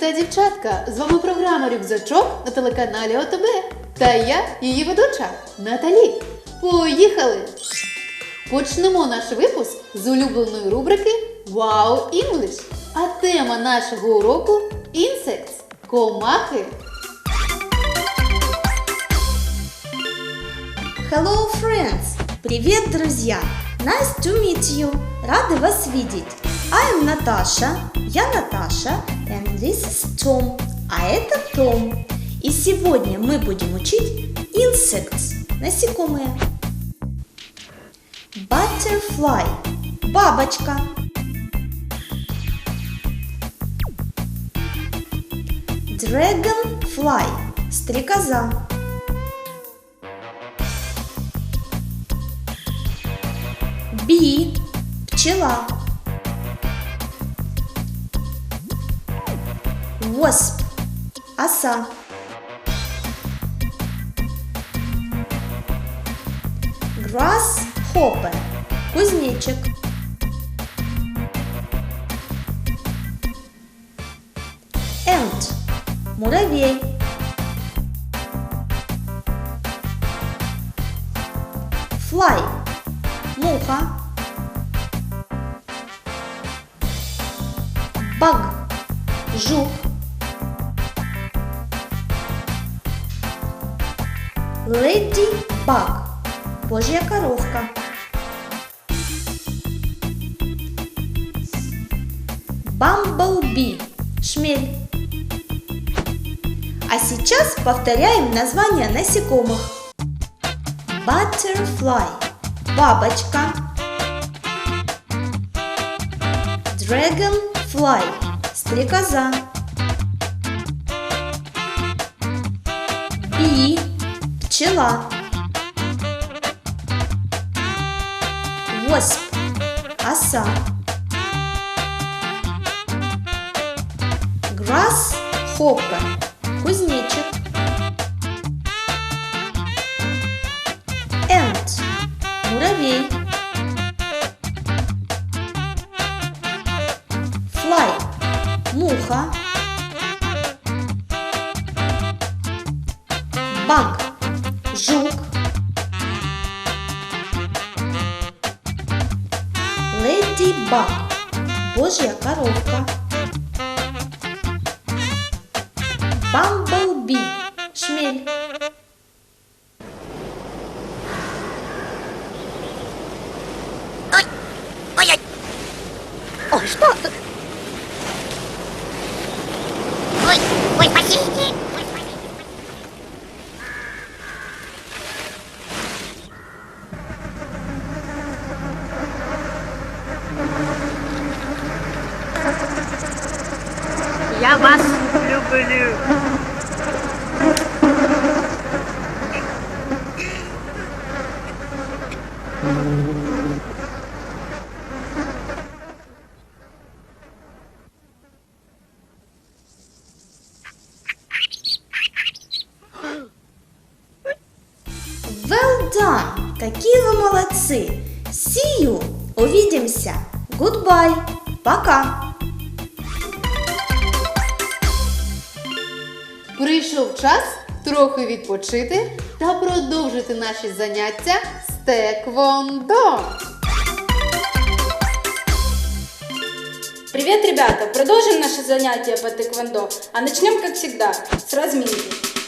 Та дівчатка! З вами програма Рюкзачок на телеканалі ОТБ. Та я, її ведуча Наталі. Поїхали! Почнемо наш випуск з улюбленої рубрики Wow English. А тема нашого уроку Insects – комахи. Hello, friends! Привет, друзья! Nice to meet you! Рада вас видеть! I'm Наташа, я Наташа, and this is Tom, а это Том. И сегодня мы будем учить insects, насекомые. Butterfly, бабочка. Dragonfly, стрекоза. Бі пчела. Wasp оса. Grasshopper кузнечик. Ant муравей. Fly муха. Божья коровка. Бамблби шмель. А сейчас повторяем названия насекомых. Butterfly бабочка. Dragonfly стрекоза. Wasp оса. Grasshopper кузнечик. Ant муравей. Fly муха. Я вас люблю. Well done! Какие вы молодцы! See you! Увидимся! Goodbye! Пока! Прийшов час трохи відпочити та продовжити наші заняття з теквондо. Привет, ребята! Продолжим наше занятие по тэквондо, а начнем, как всегда, с разминки.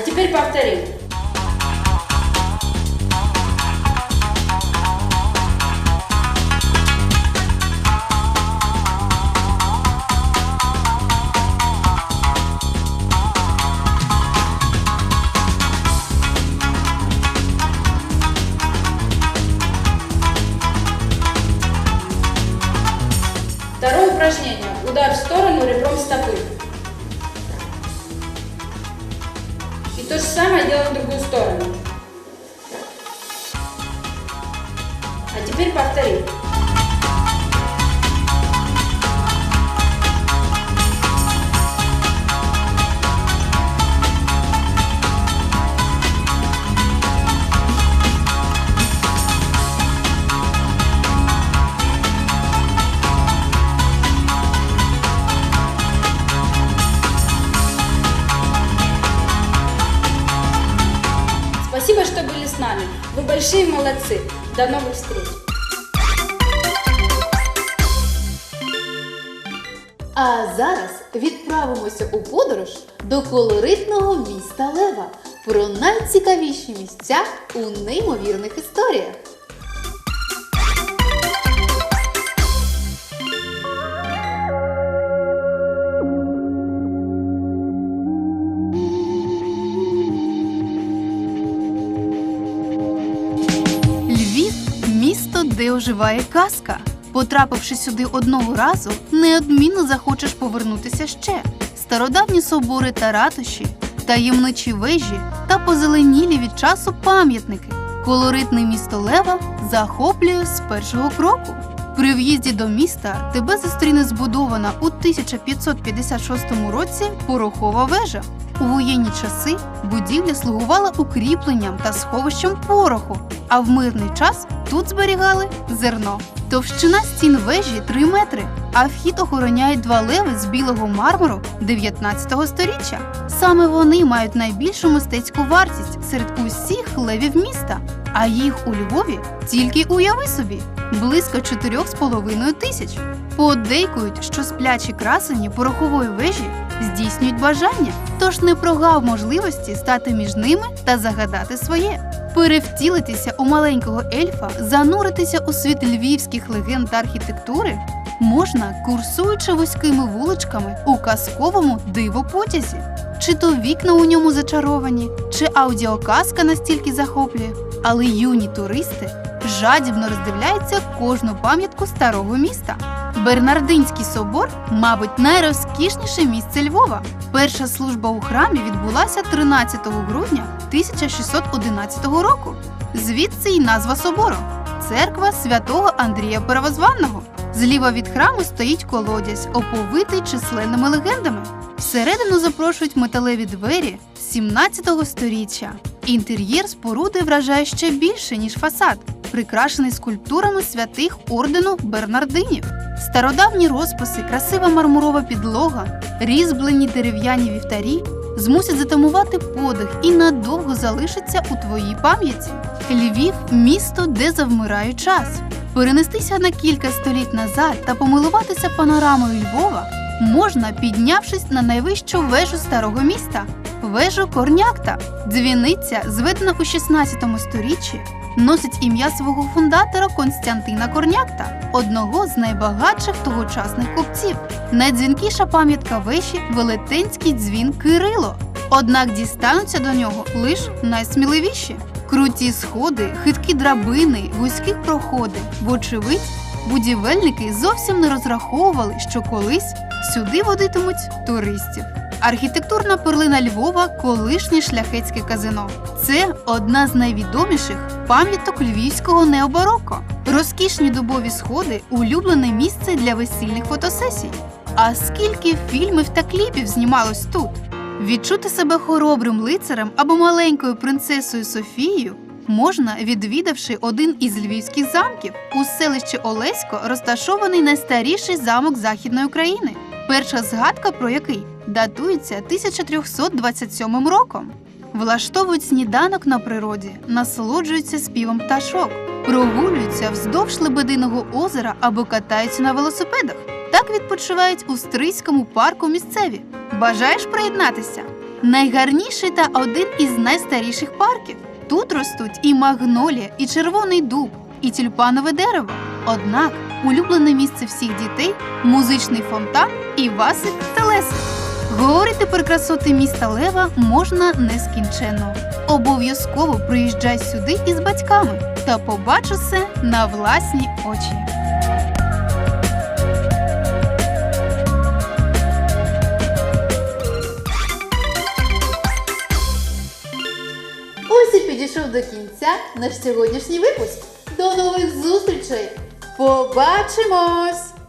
А теперь повторим. Второе упражнение. Удар в сторону ребром стопы. То же самое делаем в другую сторону. А теперь повторим. До новых встреч. А зараз відправимося у подорож до колоритного міста Лева про найцікавіші місця у неймовірних історіях. Де оживає казка. Потрапивши сюди одного разу, неодмінно захочеш повернутися ще. Стародавні собори та ратуші, таємничі вежі та позеленілі від часу пам'ятники. Колоритне місто Лева захоплює з першого кроку. При в'їзді до міста тебе зустріне збудована у 1556 році порохова вежа. У воєнні часи будівля слугувала укріпленням та сховищем пороху, а в мирний час тут зберігали зерно. Товщина стін вежі 3 метри, а вхід охороняють два леви з білого мармуру 19 століття. Саме вони мають найбільшу мистецьку вартість серед усіх левів міста, а їх у Львові тільки уяви собі близько 4,5 тисяч. Подейкують, що сплячі красені порохової вежі здійснюють бажання, тож не прогав можливості стати між ними та загадати своє. Перевтілитися у маленького ельфа, зануритися у світ львівських легенд та архітектури можна, курсуючи вузькими вуличками у казковому дивопотязі. Чи то вікна у ньому зачаровані, чи аудіоказка настільки захоплює, але юні туристи жадібно роздивляються кожну пам'ятку старого міста. Бернардинський собор, мабуть, найрозкішніше місце Львова. Перша служба у храмі відбулася 13 грудня 1611 року. Звідси й назва собору церква святого Андрія Первозванного. Зліва від храму стоїть колодязь, оповитий численними легендами. Всередину запрошують металеві двері 17 століття. Інтер'єр споруди вражає ще більше, ніж фасад, прикрашений скульптурами святих ордену Бернардинів. Стародавні розписи, красива мармурова підлога, різьблені дерев'яні вівтарі змусять затамувати подих і надовго залишаться у твоїй пам'яті. Львів місто, де завмирає час. Перенестися на кілька століть назад та помилуватися панорамою Львова можна, піднявшись на найвищу вежу старого міста вежу Корнякта. Дзвіниця, зведена у 16 сторіччі, носить ім'я свого фундатора Константина Корнякта, одного з найбагатших тогочасних купців. Найдзвінкіша пам'ятка вежі велетенський дзвін Кирило. Однак дістануться до нього лише найсміливіші. Круті сходи, хиткі драбини, вузькі проходи. Вочевидь, будівельники зовсім не розраховували, що колись сюди водитимуть туристів. Архітектурна перлина Львова колишнє шляхетське казино. Це одна з найвідоміших пам'яток львівського необароко. Розкішні дубові сходи улюблене місце для весільних фотосесій. А скільки фільмів та кліпів знімалось тут? Відчути себе хоробрим лицарем або маленькою принцесою Софією можна, відвідавши один із львівських замків. У селищі Олесько розташований найстаріший замок Західної України, перша згадка про який датується 1327 роком. Влаштовують сніданок на природі, насолоджуються співом пташок, прогулюються вздовж Лебединого озера або катаються на велосипедах. Так відпочивають у Стрийському парку місцеві. Бажаєш приєднатися? Найгарніший та один із найстаріших парків. Тут ростуть і магнолія, і червоний дуб, і тюльпанове дерево. Однак улюблене місце всіх дітей музичний фонтан і Васик Телесик. Говорити про красоти міста Лева можна нескінченно. Обов'язково приїжджай сюди із батьками та побач усе на власні очі. Ось і підійшов до кінця наш сьогоднішній випуск. До нових зустрічей! Побачимось!